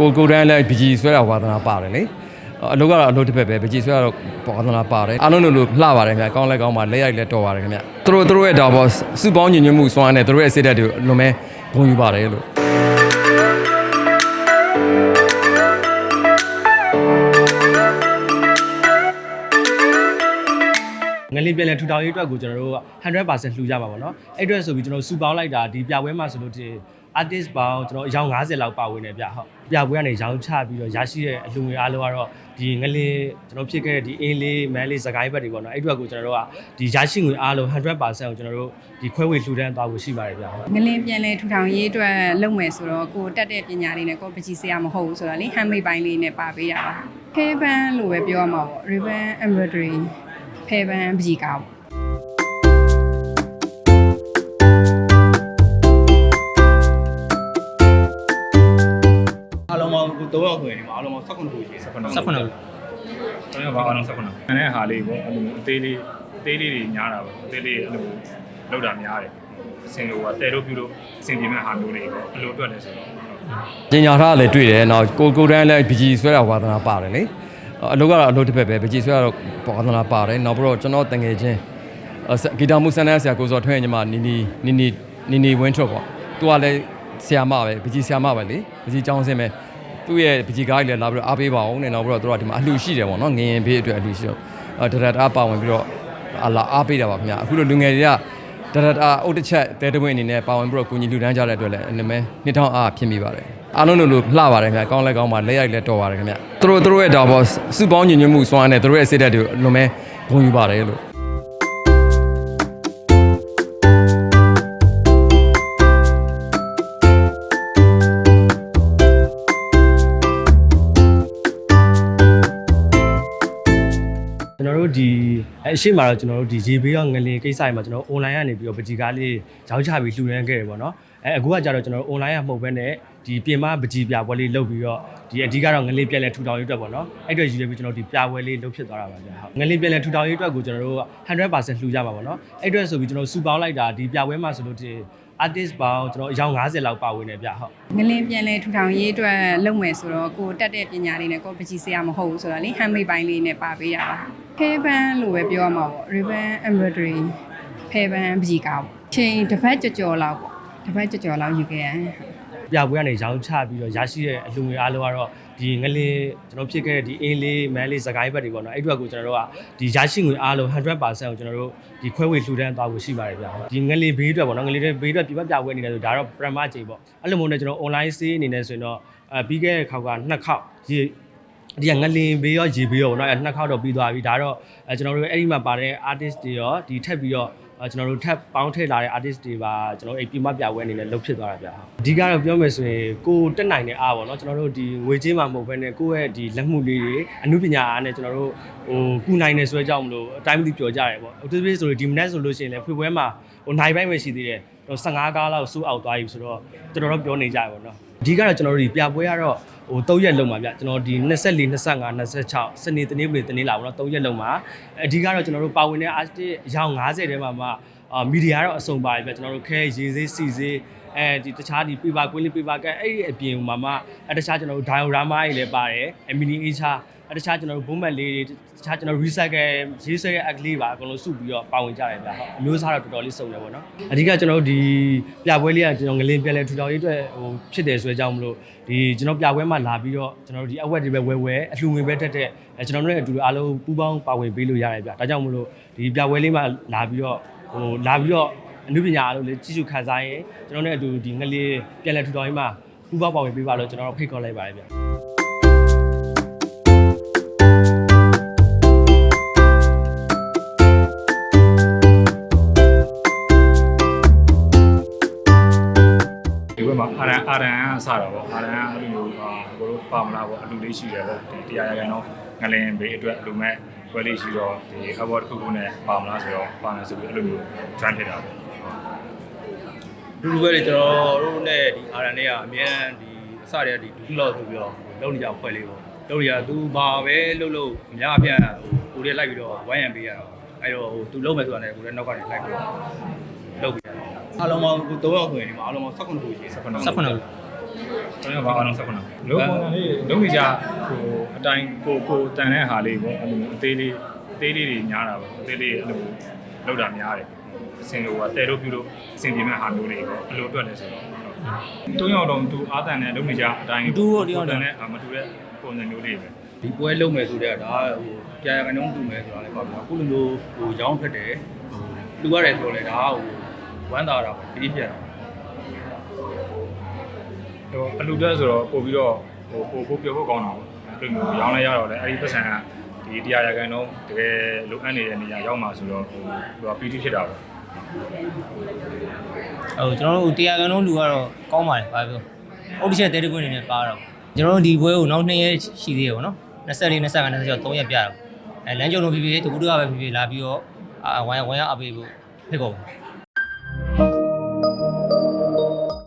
ကိုကိုတန်းလည်းပကြီးဆွဲတာဝါသနာပါတယ်လေအလုပ်ကတော့အလုပ်တစ်ဖက်ပဲပကြီးဆွဲတာတော့ဝါသနာပါတယ်အားလုံးလိုလိုလှပါတယ်ခင်ဗျကောင်းလဲကောင်းပါလက်ရိုက်လည်းတော်ပါတယ်ခင်ဗျသူတို့သူတို့ရဲ့ဒါပေါ့စုပေါင်းညီညွတ်မှုစွမ်းနဲ့သူတို့ရဲ့စိတ်ဓာတ်တွေအလွန်ပဲဂုဏ်ယူပါတယ်လို့ငလင်းပြန်လဲထူထောင်ရေးအတွက်ကိုကျွန်တော်တို့100%လှူကြပါပါတော့အဲ့အတွက်ဆိုပြီးကျွန်တော်စူပေါင်းလိုက်တာဒီပြပွဲမှာဆိုလို့ဒီ artist ပေါင်းကျွန်တော်အယောင်90လောက်ပါဝင်နေဗျဟုတ်ပြပွဲကနေရောင်းချပြီးတော့ရရှိတဲ့အလှူငွေအားလုံးကတော့ဒီငလင်းကျွန်တော်ဖြစ်ခဲ့တဲ့ဒီအင်းလေးမန်းလေးစကိုင်းဘက်တွေပေါ့နော်အဲ့အတွက်ကိုကျွန်တော်တို့ကဒီရရှိငွေအားလုံး100%ကိုကျွန်တော်တို့ဒီခွဲဝေလှူဒန်းသွားဖို့ရှိပါတယ်ဗျဟုတ်ငလင်းပြန်လဲထူထောင်ရေးအတွက်လုပ်မယ်ဆိုတော့ကိုတက်တဲ့ပညာလေးနဲ့ကိုပကြီးစရာမဟုတ်ဘူးဆိုတော့လေ handmade ပိုင်းလေးနဲ့ပါပေးတာပါ hair band လို့ပဲပြောရမှာပေါ့ ribbon embroidery hair band ပကြီးကားပေါ့ 3ယောက်ဆိုရင်ဒီမှာအားလုံးပေါင်း19ခုရှိတယ်19ခုကျွန်တော်ဘာအောင်19ခု။အဲ့ဟာလေးပေါ့အဲ့လိုအသေးလေးအသေးလေးတွေညားတာပေါ့အသေးလေးအဲ့လိုလောက်တာများတယ်။အစင်လိုကတဲတို့ပြူလို့အစင်ပြမဲ့ဟာမျိုးတွေပေါ့အဲ့လိုအတွက်လည်းဆိုတော့ပညာထားလည်းတွေ့တယ်နောက်ကိုကိုတန်းလည်းပကြီးဆွဲတာဝါသနာပါတယ်လေအလုပ်ကတော့အလုပ်တစ်ဖက်ပဲပကြီးဆွဲတာတော့ဝါသနာပါတယ်နောက်ပြီးတော့ကျွန်တော်တငယ်ချင်းဂီတာမှုဆန်းတဲ့ဆရာကိုစောထွန်းရဲ့ညီမနီနီနီနီနီနီဝင်းချော့ပေါ့သူကလည်းဆရာမပဲပကြီးဆရာမပဲလေပကြီးကျောင်းဆင်းပဲ သူ့ရဲ့ပကြီးကားကြီးလည်းလာပြီးတော့အားပေးပါအောင်နဲ့နောက်ပြီးတော့သူကဒီမှာအလှရှိတယ်ပေါ့နော်ငရင်ဘေးအတွက်အလှရှိတော့ဒရတာပါဝင်ပြီးတော့အလာအားပေးတာပါခင်ဗျအခုလိုလူငယ်တွေကဒရတာအုတ်တစ်ချက်တဲတဝင်းအနေနဲ့ပါဝင်ပြီးတော့ကိုကြီးလူတန်းကြတဲ့အတွက်လည်းအနည်းမဲနှစ်ထောင်အားဖြစ်မိပါတယ်အားလုံးလိုလိုလှပါတယ်ခင်ဗျကောင်းလဲကောင်းပါလက်ရိုက်လည်းတော်ပါတယ်ခင်ဗျသူတို့သူတို့ရဲ့ဒါပေါ့စုပေါင်းညီညွတ်မှုစွမ်းနဲ့သူတို့ရဲ့စိတ်ဓာတ်တွေအလွန်ပဲဂုဏ်ယူပါတယ်လို့ အရှိမတော့ကျွန်တော်တို့ဒီရေဘေးရောငလင်ကိစ္စတွေမှာကျွန်တော် online ကနေပြီးတော့ပကြီးကားလေးရောင်းချပြီးလှူဒန်းခဲ့တယ်ပေါ့နော်အဲအခုကကြတော့ကျွန်တော်တို့ online ကမှုတ်ဘဲနဲ့ဒီပြင်မပကြီးပြပွဲလေးလုပ်ပြီးတော့ဒီအဓိကတော့ငလင်ပြန်လဲထူထောင်ရေးအတွက်ပေါ့နော်အဲ့အတွက်ယူရပြီးကျွန်တော်ဒီပြပွဲလေးလုပ်ဖြစ်သွားတာပါဗျာဟုတ်ငလင်ပြန်လဲထူထောင်ရေးအတွက်ကိုကျွန်တော်တို့100%လှူကြပါပါတော့အဲ့အတွက်ဆိုပြီးကျွန်တော်စူပေါင်းလိုက်တာဒီပြပွဲမှာဆိုလို့ဒီ artist ပေါင်းကျွန်တော်အယောင်90လောက်ပါဝင်နေဗျဟုတ်ငလင်းပြန်လဲထူထောင်ရေးအတွက်လုပ်မယ်ဆိုတော့ကိုတက်တဲ့ပညာလေးနဲ့ကိုပကြီးစရာမဟုတ်ဘူးဆိုတော့လေ handmade ပိုင်းလေးနဲ့ပါပေးတာပါ hair band လို့ပဲပြောရမှာပေါ့ ribbon embroidery hair band ပကြီးကားပေါ့ချိန်တစ်ပတ်ကြော်ကြော်လောက်ပေါ့တစ်ပတ်ကြော်ကြော်လောက်ယူခဲ့ရတယ်ပြပွဲကနေရောင်းချပြီးတော့ရရှိတဲ့အလှူငွေအားလုံးကတော့ဒီငလင်းကျွန်တော်ဖြစ်ခဲ့တဲ့ဒီအင်းလေးမန်းလေးစကိုင်းဘက်တွေပေါ့နော်အဲ့အတွက်ကိုကျွန်တော်တို့ကဒီရရှိငွေအားလုံး100%ကိုကျွန်တော်တို့ဒီခွဲဝေလှူဒန်းသွားဖို့ရှိပါတယ်ဗျာဒီငလင်းဘေးအတွက်ပေါ့နော်ငလင်းဘေးအတွက်ပြပပြပွဲအနေနဲ့ဆိုဒါတော့ပရမချိန်ပေါ့အဲ့လိုမျိုးနဲ့ကျွန်တော် online sale အနေနဲ့ဆိုရင်တော့အဲပြီးခဲ့တဲ့ခေါက်ကနှစ်ခေါက် ဒီဒီကငလင်ဘေးရောရေဘေးရောပေါ့နော်အဲနှစ်ခေါက်တော့ပြီးသွားပြီဒါတော့အဲကျွန်တော်တို့အဲ့ဒီမှာပါတဲ့ artist တွေရောဒီထက်ပြီးတော့အဲကျွန်တော်တို့ထပ်ပေါင်းထည့်လာတဲ့ artist တွေပါကျွန်တော်တို့အဲ့ပြမပြပွဲအနေနဲ့လုပ်ဖြစ်သွားတာဗျာအဓိကတော့ပြောမယ်ဆိုရင်ကိုတက်နိုင်တဲ့အားပေါ့နော်ကျွန်တော်တို့ဒီငွေကြေးမှမဟုတ်ဘဲနဲ့ကိုယ့်ရဲ့ဒီလက်မှုလေးတွေအမှုပညာအားနဲ့ကျွန်တော်တို့ဟိုကုနိုင်နေဆိုတဲ့အကြောင်းမလို့အတိုင်းမသိပြောကြရတယ်ပေါ့အထူးသဖြင့်ဆိုရင်ဒီမနေ့ဆိုလို့ရှိရင်လည်းဖွေပွဲမှာဟိုနိုင်ပိုင်းပဲရှိသေးတယ်တော့ 15ကားလောက်စူးအောက်သွားပြီဆိုတော့တော်တော်ပြောနေကြရပါတော့အဓိကတော့ကျွန်တော်တို့ဒီပြပွဲကတော့ဟို3ရက်လုံးပါဗျကျွန်တော်ဒီ24 25 26စနေတနေ့ပြည်တနေ့လာပေါ့နော်3ရက်လုံးပါအဓိကတော့ကျွန်တော်တို့ပါဝင်တဲ့ artist အယောင်90တဲမှာမှ အာမီဒီယာတော့အစုံပါတယ်ဗျကျွန်တော်တို့ခဲရေးစေးစီစေးအဲဒီတခြားဒီ paper ကွင်းလေး paper ကအဲ့ဒီအပြင်မှာမှအဲတခြားကျွန်တော်တို့ diorama တွေလည်းပါတယ်အမီနီအေးချာအဲတခြားကျွန်တော်တို့ဘုံမက်လေးတွေတခြားကျွန်တော် recycle ရေးဆွဲရဲ့ act လေးပါအကုန်လုံးစုပြီးတော့ပါဝင်ကြတယ်ဗျဟုတ်အမျိုးအစားတော့တော်တော်လေးစုံတယ်ပေါ့နော်အဓိကကျွန်တော်တို့ဒီပြပွဲလေးကကျွန်တော်ငလင်းပြလဲထူထောင်ရေးအတွက်ဟိုဖြစ်တယ်ဆိုတဲ့အကြောင်းမလို့ဒီကျွန်တော်ပြပွဲမှာလာပြီးတော့ကျွန်တော်တို့ဒီအဝက်တွေပဲဝဲဝဲအလှူငွေပဲတက်တဲ့အဲကျွန်တော်တို့လည်းအတူတူအားလုံးပူးပေါင်းပါဝင်ပေးလို့ရတယ်ဗျဒါကြောင့်မလို့ဒီပြပွဲလေးမှာလာပြီးတော့ ဟိုလာပြီးတော့အနုပညာအားလုံးလေးကြီးစုခန်းစားရင်ကျွန်တော်တို့လည်းအတူဒီငလင်းပြန်လဲထူထောင်ရေးမှာပူးပေါင်းပါဝင်ပေးပါလို့ကျွန်တော်တို့ဖိတ်ခေါ်လိုက်ပါတယ်ဗျဒီဘက်မှာအာရန်အာရန်ကစတာပေါ့အာရန်ကအဲ့လိုမျိုးအာကိုတို့ပါမလားပေါ့အလူလေးရှိတယ်ပေါ့ဒီတရားရခိုင်တော့ငလင်ဘေးအတွက်အလူမဲ့ ပွဲလေးရှိတော့ဒီ award တစ်ခုခုနဲ့ပါမလားဆိုတော့ပါမယ်ဆိုပြီးအဲ့လိုမျိုး join ဖြစ်တာပေါ့ဒူဒူပဲလေကျွန်တော်တို့နဲ့ဒီ RN နဲ့ကအများအားဒီအစတည်းကဒီဒူလောက်ဆိုပြီးတော့လုပ်နေကြဖွဲ့လေးပေါ့လုပ်ရသူဘာပဲလုပ်လို့အများအပြားဟိုကိုရဲလိုက်ပြီးတော့ဝိုင်းရံပေးရတော့အဲ့တော့ဟိုသူလုပ်မယ်ဆိုတာနဲ့ကိုရဲနောက်ကနေလိုက်ပြီးတော့လုပ်ပြီးရတော့အားလုံးပေါင်း3ယောက်ဆိုရင်ဒီမှာအားလုံးပေါင်း19ခုရှိတယ်19 19ခု ကျွန်တော်ကအားလုံးဆက်ခုနလုံးပုံစံလေးလုံးနေကြဟိုအတိုင်းကိုကိုတန်တဲ့ဟာလေးပေါ့အဲ့လိုအသေးလေးအသေးလေးတွေများတာပေါ့အသေးလေးအဲ့လိုလောက်တာများတယ်အစင်လိုကတဲလို့ပြုလို့အစင်ပြေမဲ့ဟာမျိုးလေးပေါ့အဲ့လိုအတွက်လဲဆိုတော့တုံးရောက်တော့သူအားတန်တဲ့လုံးနေကြအတိုင်းတန်တဲ့အာမတူတဲ့ပုံစံမျိုးလေးပဲဒီပွဲလုံးမယ်ဆိုတဲ့ကဒါဟိုကြာရကန်တုံးတူမယ်ဆိုတာလည်းပေါ့ဗျာအခုလိုမျိုးဟိုရောင်းထွက်တယ်ဟိုလူရတယ်ဆိုတော့လေဒါဟိုဝမ်းသာတာပေါ့ပြီးပြတ်တာ ဟိုအလူတက်ဆိုတော့ပို့ပြီးတော့ဟိုပို့ပို့ပြောဖို့ကောင်းတာပေါ့အဲ့လိုမျိုးရောင်းလိုက်ရတော့လေအဲ့ဒီပတ်စံကဒီတရားရကန်တော့တကယ်လိုအပ်နေတဲ့နေရာရောက်မှာဆိုတော့ဟိုသူကပီတိဖြစ်တာပေါ့ဟိုကျွန်တော်တို့တရားကန်လုံးလူကတော့ကောင်းပါတယ်ဘာပြောအုတ်တစ်ချက်တဲတကွင်းနေနဲ့ပါတော့ကျွန်တော်တို့ဒီပွဲကိုနောက်2ရက်ရှိသေးရပေါ့နော်24 25 26 3ရက်ပြတော့အဲလမ်းကြုံလုံးဖြစ်ဖြစ်တကူတကပဲဖြစ်ဖြစ်လာပြီးတော့အာဝိုင်းဝိုင်းရအပေးဖို့ဖိတ်ကုန်